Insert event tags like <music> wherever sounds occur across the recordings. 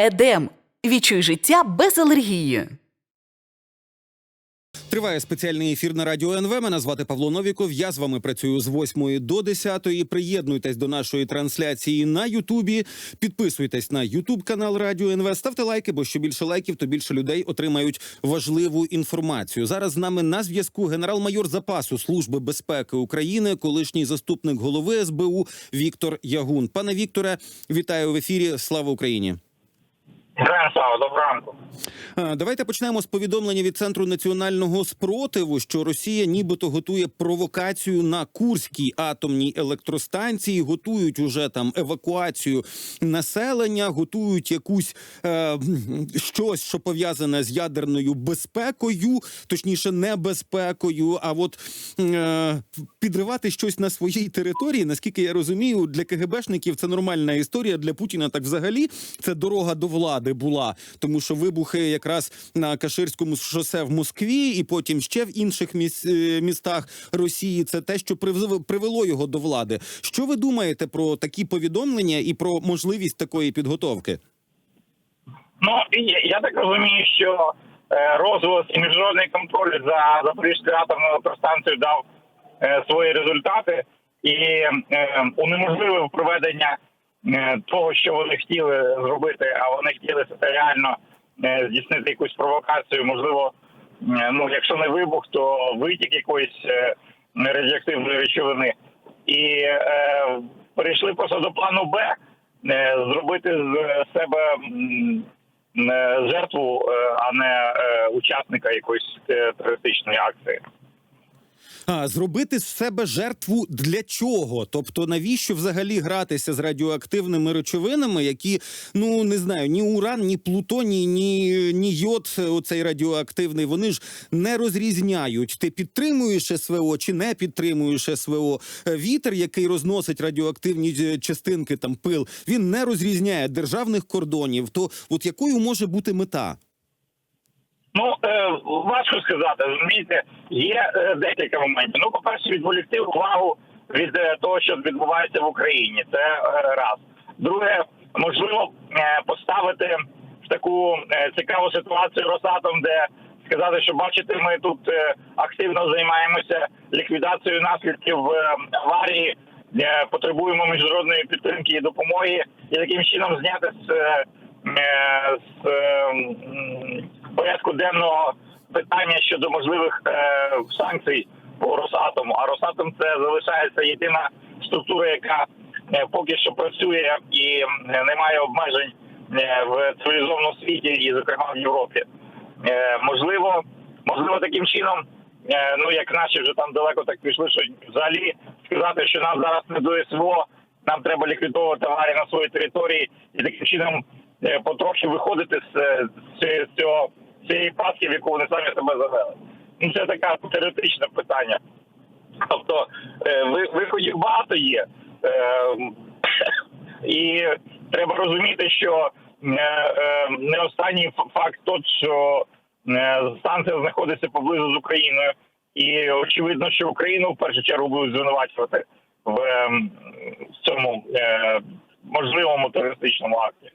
Едем. Відчуй життя без алергії. Триває спеціальний ефір на радіо НВ. Мене звати Павло Новіков. Я з вами працюю з 8 до 10. Приєднуйтесь до нашої трансляції на Ютубі. Підписуйтесь на Ютуб канал Радіо НВ. Ставте лайки, бо що більше лайків, то більше людей отримають важливу інформацію. Зараз з нами на зв'язку генерал-майор запасу Служби безпеки України, колишній заступник голови СБУ Віктор Ягун. Пане Вікторе, вітаю в ефірі. Слава Україні. Давайте почнемо з повідомлення від центру національного спротиву, що Росія нібито готує провокацію на Курській атомній електростанції. Готують уже там евакуацію населення, готують якусь е, щось, що пов'язане з ядерною безпекою, точніше, небезпекою. А от е, підривати щось на своїй території, наскільки я розумію, для КГБшників це нормальна історія. Для Путіна так взагалі це дорога до влади була, тому що вибухи якраз на Каширському шосе в Москві, і потім ще в інших е, містах Росії. Це те, що привело його до влади. Що ви думаєте про такі повідомлення і про можливість такої підготовки? Ну я, так розумію, що е, розголос і міжнародний контроль за Запорізькою атомною електростанцією дав е, свої результати і унеможливив проведення того, що вони хотіли зробити, а вони хотіли це реально е, здійснити якусь провокацію. Можливо, е, ну якщо не вибух, то витік якоїсь е, радіоактивної речовини. І е, перейшли просто до плану Б е, зробити з себе е, жертву, е, а не е, учасника якоїсь е, терористичної акції. Зробити з себе жертву для чого? Тобто, навіщо взагалі гратися з радіоактивними речовинами, які ну не знаю, ні уран, ні плутоній, ні, ні йод, оцей радіоактивний, вони ж не розрізняють. Ти підтримуєш СВО чи не підтримуєш СВО. Е, Вітер, який розносить радіоактивні е, частинки, там пил, він не розрізняє державних кордонів. То от якою може бути мета? Ну е, важко сказати. Розумієте, є е, декілька моментів. Ну, по-перше, відволікти увагу від е, того, що відбувається в Україні. Це е, раз. Друге, можливо, е, поставити в таку е, цікаву ситуацію Росатом, де сказати, що бачите, ми тут е, активно займаємося ліквідацією наслідків е, аварії, е, потребуємо міжнародної підтримки і допомоги, і таким чином зняти з, е, е, з е, порядку денного питання щодо можливих е, санкцій по Росатому. А Росатом це залишається єдина структура, яка е, поки що працює і не має обмежень е, в цивілізованому світі, і зокрема в Європі. Можливо, можливо, таким чином, ну як наші вже там далеко так пішли, що взагалі сказати, що нам зараз не до СВО, нам треба ліквідовувати аварії на своїй території і таким чином потрохи виходити з, цього цієї пастки, в яку вони самі себе завели. Ну це таке теоретичне питання. Тобто е, виходів багато є. Е, <coughs> І треба розуміти, що е, не останній факт тот, що станція знаходиться поблизу з Україною, і очевидно, що Україну в першу чергу будуть звинувачувати в, ем, цьому можливому терористичному акті.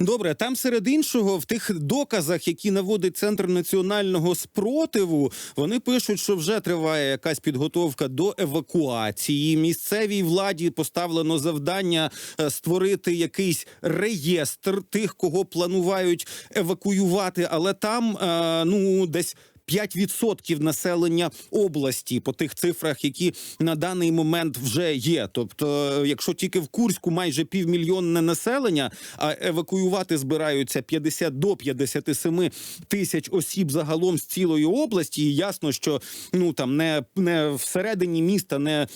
Добре, там серед іншого, в тих доказах, які наводить центр національного спротиву, вони пишуть, що вже триває якась підготовка до евакуації. Місцевій владі поставлено завдання е, створити якийсь реєстр тих, кого планувають евакуювати, але там е, ну десь. 5% населення області по тих цифрах, які на даний момент вже є. Тобто, е, якщо тільки в Курську майже півмільйонне населення, а евакуювати збираються 50 до 57 тисяч осіб загалом з цілої області, і ясно, що ну там не, не всередині міста, не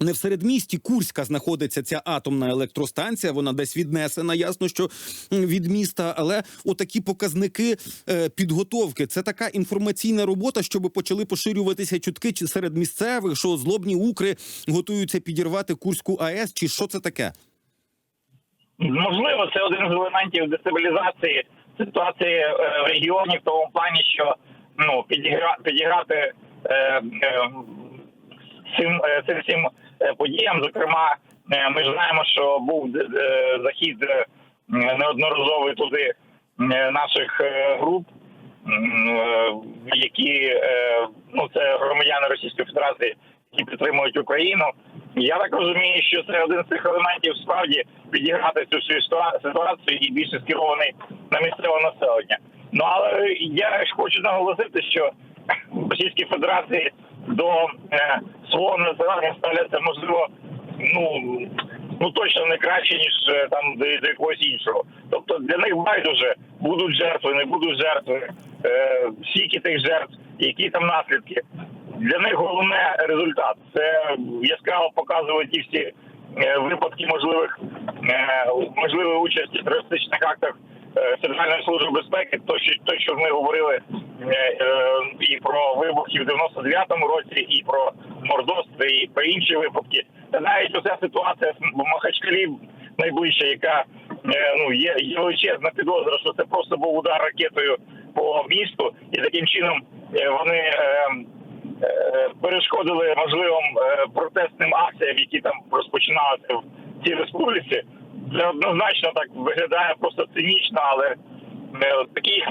не в середмісті Курська знаходиться ця атомна електростанція. Вона десь віднесена, ясно, що від міста. Але отакі показники е, підготовки це така інформаційна робота, щоб почали поширюватися чутки серед місцевих, що злобні укри готуються підірвати Курську АЕС, чи що це таке? Можливо, це один з елементів дестабілізації ситуації е, в регіоні в тому плані, що ну підігра, підіграти е, е, цим, е, цим всім е, подіям. Зокрема, е, ми ж знаємо, що був захід неодноразово туди наших груп, які ну це громадяни Російської Федерації, які підтримують Україну. Я так розумію, що це один з цих елементів справді підіграти цю всю ситуацію і більше скерований на місцеве населення. Ну але я ж хочу наголосити, що Російській Федерації до е, свого населення ставляться можливо ну ну точно не краще ніж е, там до, до якогось іншого. Тобто для них байдуже будуть жертви, не будуть жертви, е, скільки тих жертв, які там наслідки. Для них головне результат. Це яскраво показує ті всі е, випадки можливих е, можливої участі в терористичних актах е, Федеральної служби безпеки. То що то, що ми говорили і про вибухи в 99-му році, і про мордорство, і про інші випадки. Та навіть оця ситуація в Махачкалі найближча, яка е, ну є, є величезна підозра, що це просто був удар ракетою по місту, і таким чином е, вони. е, е, перешкодили можливим е, протестним акціям, які там розпочиналися в цій республіці. Це однозначно так виглядає просто цинічно, але е, такий їх.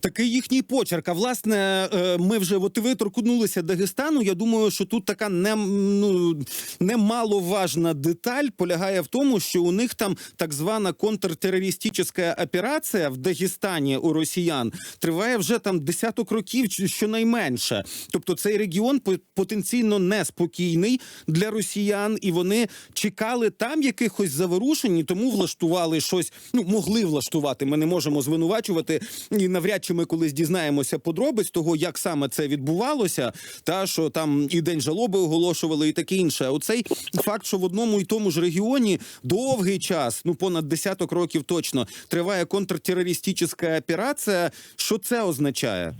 Такий їхній почерк. А власне, е, ми вже от ви торкнулися Дагестану. Я думаю, що тут така не, ну, немаловажна деталь полягає в тому, що у них там так звана контртерористична операція в Дагестані у росіян триває вже там десяток років, щонайменше. Тобто цей регіон по- потенційно неспокійний для росіян, і вони чекали там якихось заворушень, і тому влаштували щось. Ну могли влаштувати. Ми не можемо звинувачувати і навряд чи ми колись дізнаємося подробиць того, як саме це відбувалося, та що там і день жалоби оголошували, і таке інше. Оцей факт, що в одному і тому ж регіоні довгий час, ну понад десяток років точно, триває контртерористична операція. Що це означає?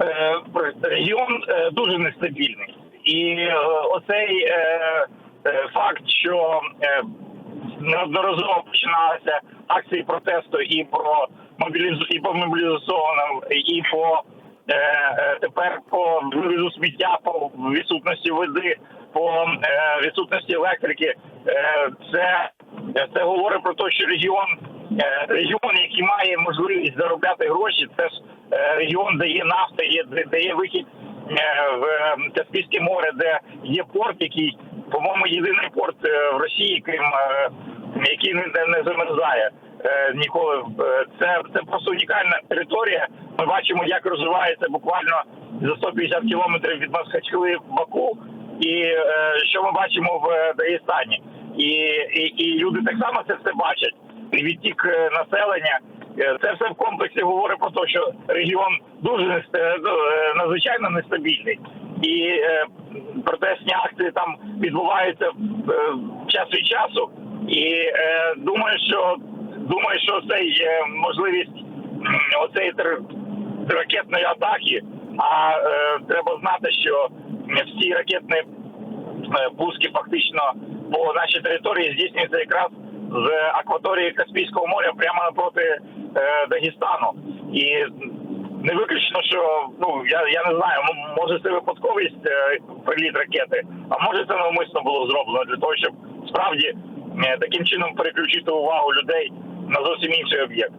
Е, регіон е, дуже нестабільний, і е, оцей факт, що неодноразово починалися акції протесту і про мобілізу і по мобілізованим, і по е, е, тепер по вивізу сміття, по відсутності води, по е, відсутності електрики. Е, це, це говорить про те, що регіон, е, регіон, який має можливість заробляти гроші, це ж е, регіон, де є нафта, є де, є вихід е, в Каспійське море, де є порт, який, по-моєму, єдиний порт в Росії, крім який не, не, замерзає ніколи. Е, Це, це просто унікальна територія. Ми бачимо, як розвивається буквально за 150 кілометрів від Махачкали в Баку, і е, що ми бачимо в е, Дагестані. І, і, і люди так само це все бачать. Відтік е, населення. Е, Це все в комплексі говорить про те, що регіон дуже е, ну, е, надзвичайно нестабільний. І е, протестні акції там відбуваються е, час від часу. І е, думаю, що думаю, що цей е, можливість тер- ракетної атаки. А е, треба знати, що всі ракетні е, пуски фактично по нашій території здійснюються якраз з акваторії Каспійського моря прямо напроти Дагестану. І не виключно, що ну я, я не знаю, може це випадковість приліт ракети, а може це навмисно було зроблено для того, щоб справді таким чином переключити увагу людей на зовсім інший об'єкт.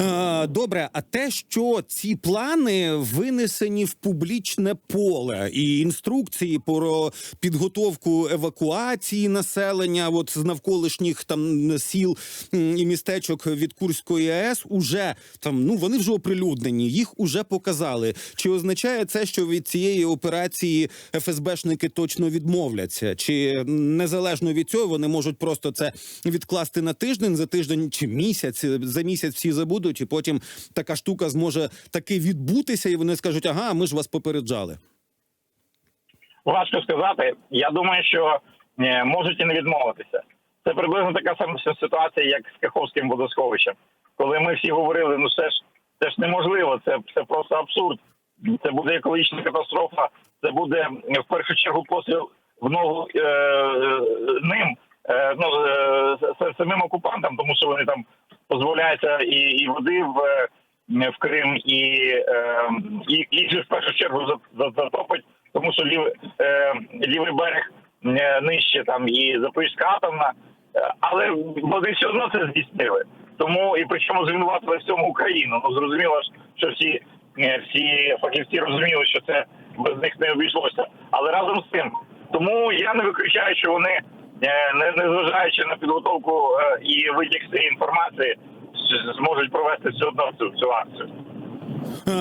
Е, Добре, а те, що ці плани винесені в публічне поле, і інструкції про підготовку евакуації населення, от з навколишніх там сіл і містечок від Курської АЕС, уже там ну вони вже оприлюднені, їх уже показали. Чи означає це, що від цієї операції ФСБшники точно відмовляться? Чи незалежно від цього вони можуть просто це відкласти на тиждень за тиждень чи місяць? За місяць всі забудуть, і потім така штука зможе таки відбутися, і вони скажуть: ага, ми ж вас попереджали. Важко сказати. Я думаю, що е, можуть і не відмовитися. Це приблизно така сама ситуація, як з Каховським водосховищем. Коли ми всі говорили, ну це ж це ж неможливо, це, це просто абсурд. Це буде екологічна катастрофа, це буде е, в першу чергу постріл в ногу е, е, ним, е, ну е, самим окупантам, тому що вони там дозволяються і, і води в, е, в Крим, і, е, і їх в першу чергу за- за- затопить, тому що лівий, е, лівий берег нижче там і Запорізька атомна. Але вони все одно це здійснили. Тому і причому звинуватили в цьому Україну. Ну зрозуміло ж, що всі, всі фахівці розуміли, що це без них не обійшлося. Але разом з тим, тому я не виключаю, що вони, е, не, не зважаючи на підготовку е, і витік інформації, зможуть провести все одно цю, цю акцію.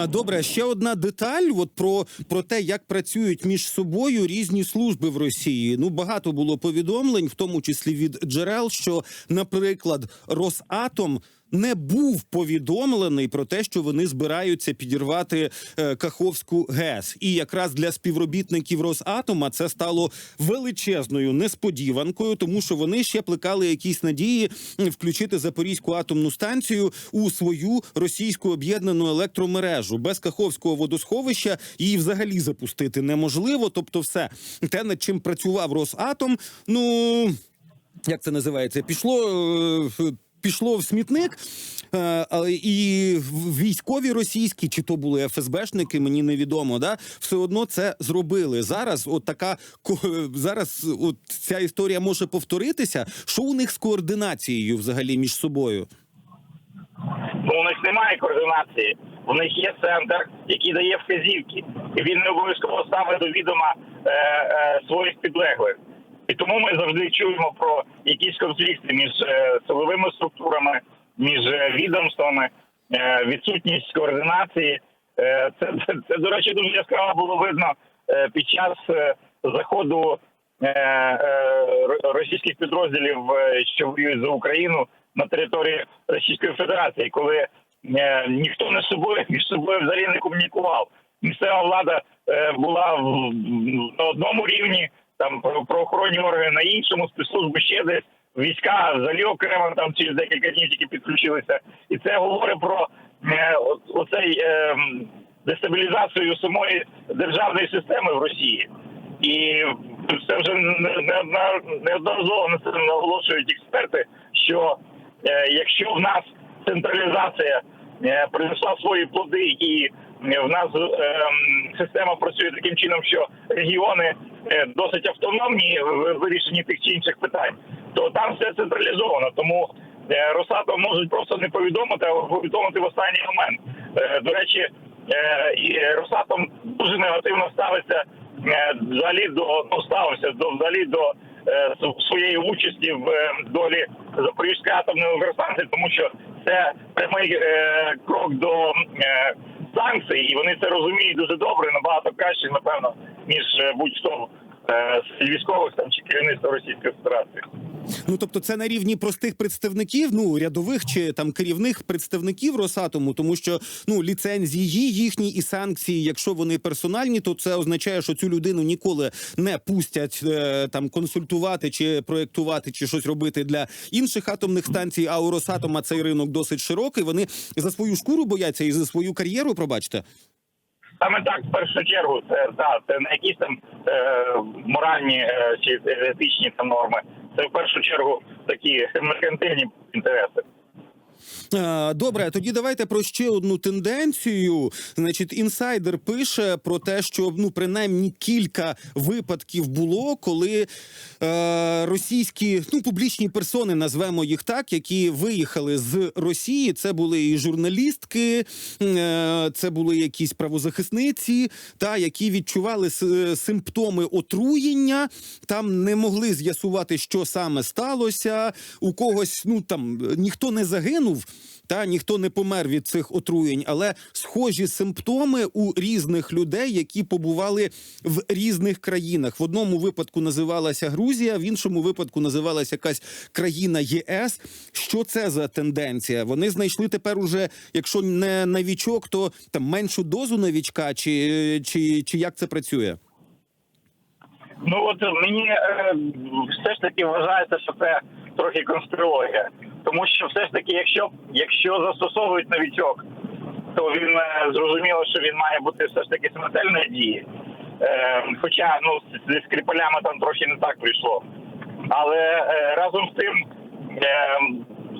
Добре, ще одна деталь. От про, про те, як працюють між собою різні служби в Росії. Ну багато було повідомлень, в тому числі від джерел, що, наприклад, Росатом. Не був повідомлений про те, що вони збираються підірвати е, Каховську ГЕС, і якраз для співробітників Росатома це стало величезною несподіванкою, тому що вони ще плекали якісь надії включити Запорізьку атомну станцію у свою російську об'єднану електромережу. Без Каховського водосховища її взагалі запустити неможливо. Тобто, все те, над чим працював Росатом, ну як це називається, пішло. Пішло в смітник, е, і військові російські, чи то були ФСБшники, мені невідомо. Да, все одно це зробили. Зараз, от така зараз, от ця історія може повторитися. Що у них з координацією взагалі між собою? Ну, у них немає координації. У них є центр, який дає вказівки, і він не обов'язково ставить до відома е, е, своїх підлеглих. І тому ми завжди чуємо про якісь конфлікти між е, силовими структурами, між е, відомствами, е, відсутність координації. Це, це, це, до речі, дуже яскраво було видно під час заходу ро- російських підрозділів, що воюють за Україну на території Російської Федерації, коли ніхто не собою між собою взагалі не комунікував. Місцева влада була на одному рівні, там про- правоохоронні органи на іншому, спецслужби ще десь. Війська взагалі окремо там через декілька днів тільки підключилися, і це говорить про е, оцей е, дестабілізацію самої державної системи в Росії. І це вже не- не неодноразово на це наголошують експерти, що е, якщо в нас централізація е, принесла свої плоди, і в нас е, система працює таким чином, що регіони досить автономні в вирішенні тих чи інших питань, то там все централізовано. Тому е, Росатом можуть просто не повідомити, а повідомити в останній момент. Е, До речі, е, Росатом дуже негативно ставиться е, взагалі до ну, ставився до взагалі до е, своєї участі в е, долі Запорізької атомної електростанції, тому що це прямий е, крок до е, санкцій, і вони це розуміють дуже добре, набагато краще, напевно, ніж е, будь-хто е, військових там чи керівництва Російської Федерації. Ну тобто, це на рівні простих представників, ну рядових чи там керівних представників Росатому, тому що ну ліцензії їхні і санкції, якщо вони персональні, то це означає, що цю людину ніколи не пустять е, там консультувати чи проєктувати, чи щось робити для інших атомних станцій. А у Росатома цей ринок досить широкий. Вони за свою шкуру бояться і за свою кар'єру, пробачте. Саме так, в першу чергу, це да, це не якісь там е, моральні е, чи етичні там норми. Це в першу чергу такі <laughs> меркантильні інтереси. Е, Добре, тоді давайте про ще одну тенденцію. Значить, інсайдер пише про те, що ну принаймні кілька випадків було, коли е, російські ну публічні персони, назвемо їх так, які виїхали з Росії. Це були і журналістки, е, це були якісь правозахисниці, та які відчували симптоми отруєння. Там не могли з'ясувати, що саме сталося. У когось ну там ніхто не загинув. Та ніхто не помер від цих отруєнь, але схожі симптоми у різних людей, які побували в різних країнах. В одному випадку називалася Грузія, в іншому випадку називалася якась країна ЄС. Що це за тенденція? Вони знайшли тепер уже, якщо не новічок, то там меншу дозу новічка, чи, чи, чи як це працює? Ну от мені е, все ж таки вважається, що це трохи конспірологія. Тому що все ж таки, якщо якщо застосовують новічок, то він е, зрозуміло, що він має бути все ж таки смертельної дії. Е, хоча ну зі скріпалями там трохи не так вийшло. Але е, разом з тим, е,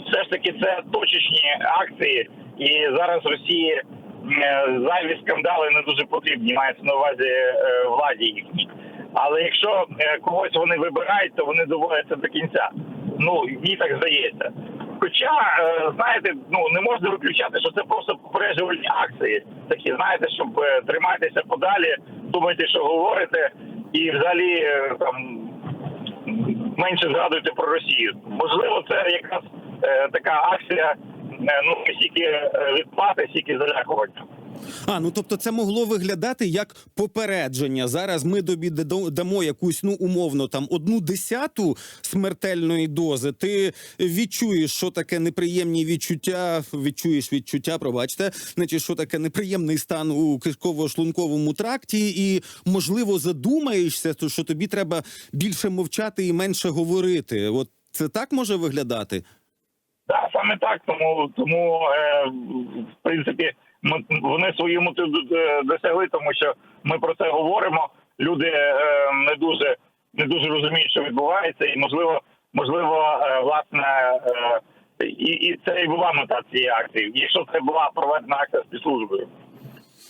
все ж таки це точечні акції, і зараз Росії е, зайві скандали не дуже потрібні, мається на увазі е, владі їхній. Але якщо когось вони вибирають, то вони доводяться до кінця. Ну мені так здається. Хоча, е, знаєте, ну не можна виключати, що це просто попереджувальні акції. Такі, знаєте, щоб е, тримайтеся подалі, думайте, що говорите, і взагалі е, там менше згадуйте про Росію. Можливо, це якраз така акція, ну стільки відплати, стільки залякування. А ну тобто, це могло виглядати як попередження. Зараз ми тобі дамо- якусь ну умовно там одну десяту смертельної дози. Ти відчуєш, що таке неприємні відчуття. Відчуєш відчуття, пробачте, значить, що таке неприємний стан у кишково-шлунковому тракті, і можливо задумаєшся, що тобі треба більше мовчати і менше говорити. От це так може виглядати. Так, саме так. Тому тому е, в принципі вони свої мету д- досягли, тому що ми про це говоримо. Люди е, не дуже не дуже розуміють, що відбувається, і можливо, можливо, е, власне, е, і, і це і була мета цієї акції. Якщо це була проведена акція спецслужбою.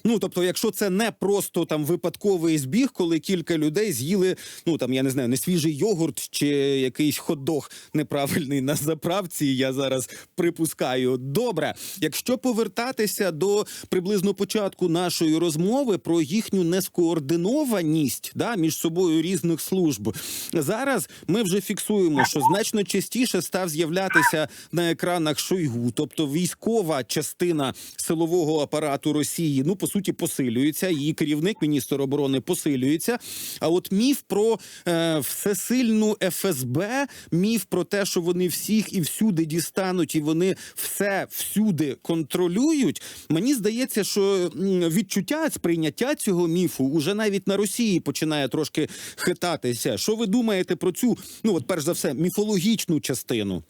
Ну тобто, якщо це не просто там випадковий збіг, коли кілька людей з'їли, ну там я не знаю, не свіжий йогурт чи якийсь хот-дог неправильний на заправці. Я зараз припускаю. Добре, якщо повертатися до приблизно початку нашої розмови про їхню нескоординованість да, між собою різних служб, зараз ми вже фіксуємо, що значно частіше став з'являтися на екранах Шойгу, тобто військова частина силового апарату Росії, ну по суті, посилюється. Її керівник, міністр оборони, посилюється. А от міф про е, всесильну ФСБ, міф про те, що вони всіх і всюди дістануть, і вони все всюди контролюють. Мені здається, що відчуття сприйняття цього міфу уже навіть на Росії починає трошки хитатися. Що ви думаєте про цю, ну от перш за все, міфологічну частину?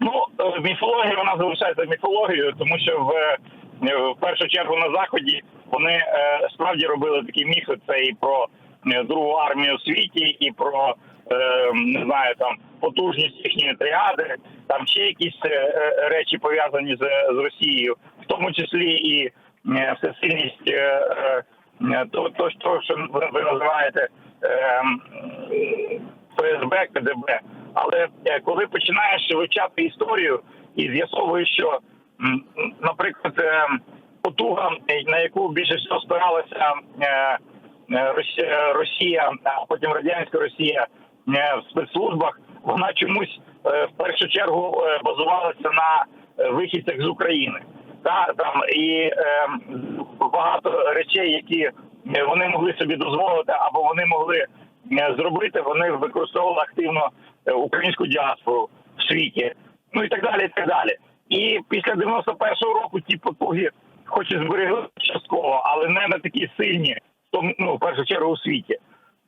Ну, е, міфологія вона залишається міфологією, тому що в, е, в першу чергу на заході вони е, справді робили такі міфи. Це і про е, другу армію у світі, і про е, не знаю там потужність їхньої тріади, там ще якісь е, е, речі пов'язані з, з Росією, в тому числі і е, всесильність е, е, то, то, то, що ви, називаєте. Е, ФСБ, КДБ. Але е, коли починаєш вивчати історію і з'ясовуєш, що, наприклад, е, потуга, на яку більше всього спиралася е, е, Росі- Росія, а потім радянська Росія в спецслужбах, вона чомусь в першу чергу базувалася на вихідцях з України. Та там і багато речей, які вони могли собі дозволити, або вони могли зробити, вони використовували активно українську діаспору в світі, ну і так далі. І так далі. І після 91-го року ті потуги, хоч і зберегли частково, але не на такі сильні, ну, в першу чергу у світі.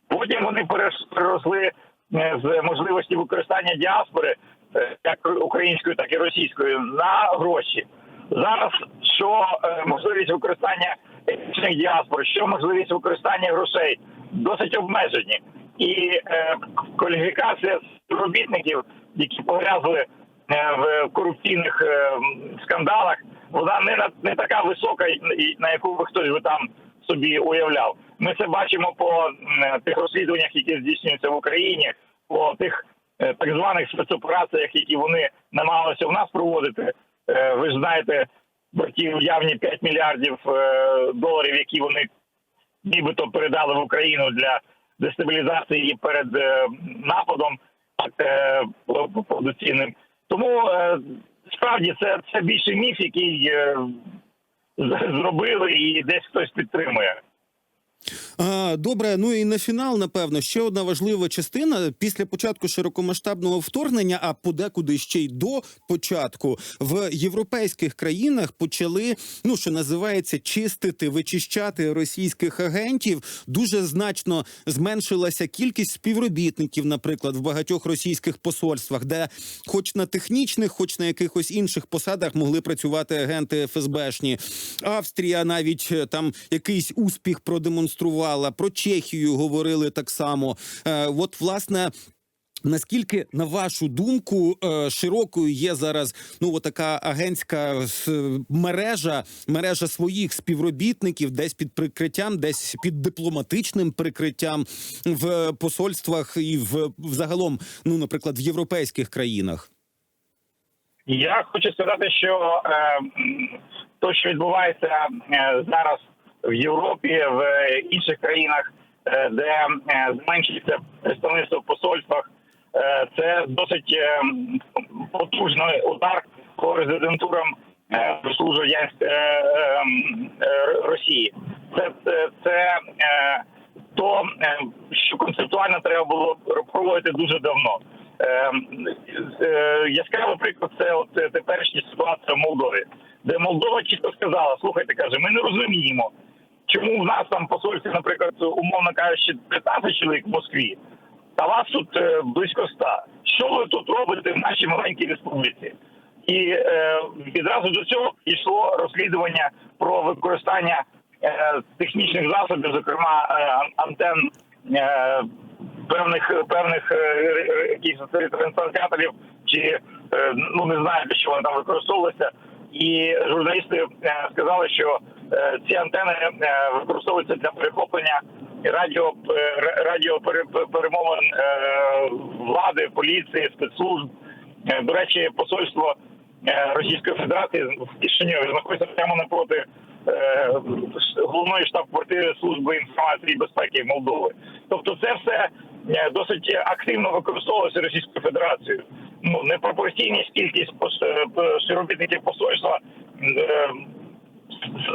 Потім вони переросли е, з можливості використання діаспори, е, як української, так і російської, на гроші. Зараз що е, можливість використання етнічних діаспор, що можливість використання грошей досить обмежені. І е, кваліфікація співробітників, які пов'язали в корупційних е, скандалах, вона не не така висока, на яку би хтось би там собі уявляв. Ми це бачимо по тих розслідуваннях, які здійснюються в Україні, по тих е, так званих спецопераціях, які вони намагалися в нас проводити. Е, Ви ж знаєте, про ті уявні 5 мільярдів е, доларів, які вони нібито передали в Україну для дестабілізації перед е, нападом е, повноцінним. Тому е, справді це, це більше міф, який е, зробили і десь хтось підтримує. Добре, ну і на фінал, напевно, ще одна важлива частина після початку широкомасштабного вторгнення, а подекуди ще й до початку в європейських країнах почали, ну що називається, чистити, вичищати російських агентів. Дуже значно зменшилася кількість співробітників, наприклад, в багатьох російських посольствах, де, хоч на технічних, хоч на якихось інших посадах, могли працювати агенти ФСБшні. Австрія навіть е, там якийсь успіх продемонструвала. Про Чехію говорили так само. Е, от, власне. Наскільки, на вашу думку, е, широкою є зараз ну така агентська мережа, мережа своїх співробітників, десь під прикриттям, десь під дипломатичним прикриттям в посольствах і в взагалом, ну наприклад, в європейських країнах? Я хочу сказати, що е, то, що відбувається е, зараз в Європі, в е, інших країнах, е, де е, зменшується представництво в посольствах, це досить потужний удар по резидентурам Росії. Це, це, це то, що концептуально треба було проводити дуже давно. Яскравий приклад це от теперішня ситуація в Молдові, де Молдова чітко сказала: слухайте, каже, ми не розуміємо, чому в нас там посольстві, наприклад, умовно кажучи, 15 чоловік в Москві, та вас тут е, близько 100. Що ви тут робите в нашій маленькій республіці? І е, відразу до цього йшло розслідування про використання е, технічних засобів, зокрема е, антен е, певних певних е, е, якихось трансляторів, чи е, ну не знаю, чого вони там використовувалися. І журналісти е, сказали, що е, ці антени е, використовуються для перехоплення радіо радіо пере- перемовин е, влади, поліції, спецслужб. До речі, посольство Російської Федерації в Кишиньові знаходиться прямо напроти головної штаб-квартири служби інформації і безпеки Молдови. Тобто, це все досить активно використовується Російською Федерацією. Ну непропорційність кількість е, співробітників посольства е,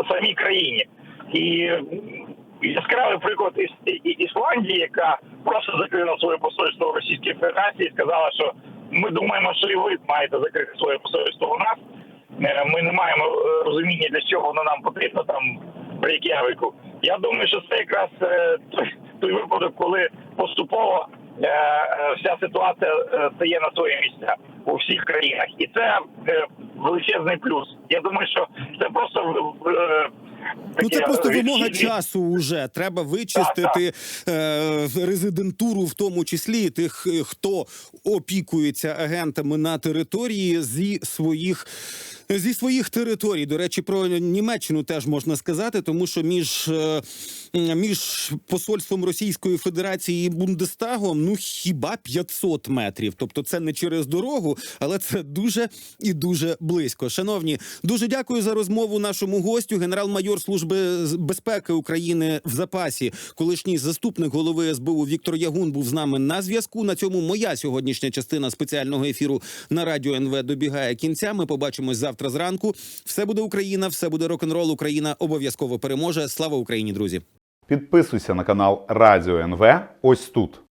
в самій країні. І яскравий приклад із Ісландії, яка просто закрила своє посольство в Російській Федерації, сказала, що ми думаємо, що і ви маєте закрити своє посольство у нас. Е, Ми не маємо е, розуміння, для чого воно нам потрібно там в Рейк'явику. Я думаю, що це якраз е, той, випадок, коли поступово е, е, вся ситуація е, стає на свої місця у всіх країнах, і це е, величезний плюс. Я думаю, що це просто е, Ну це просто вимога часу. Уже треба вичистити е, резидентуру, в тому числі тих, е, хто опікується агентами на території зі своїх. Зі своїх територій, до речі, про Німеччину теж можна сказати, тому що між, е, між посольством Російської Федерації і Бундестагом ну хіба 500 метрів. Тобто це не через дорогу, але це дуже і дуже близько. Шановні, дуже дякую за розмову нашому гостю, генерал-майор Служби безпеки України в запасі, колишній заступник голови СБУ Віктор Ягун був з нами на зв'язку. На цьому моя сьогоднішня частина спеціального ефіру на радіо НВ добігає кінця. Ми побачимось завтра зранку. Все буде Україна, все буде рок-н-рол. Україна обов'язково переможе. Слава Україні, друзі! Підписуйся на канал Радіо НВ ось тут.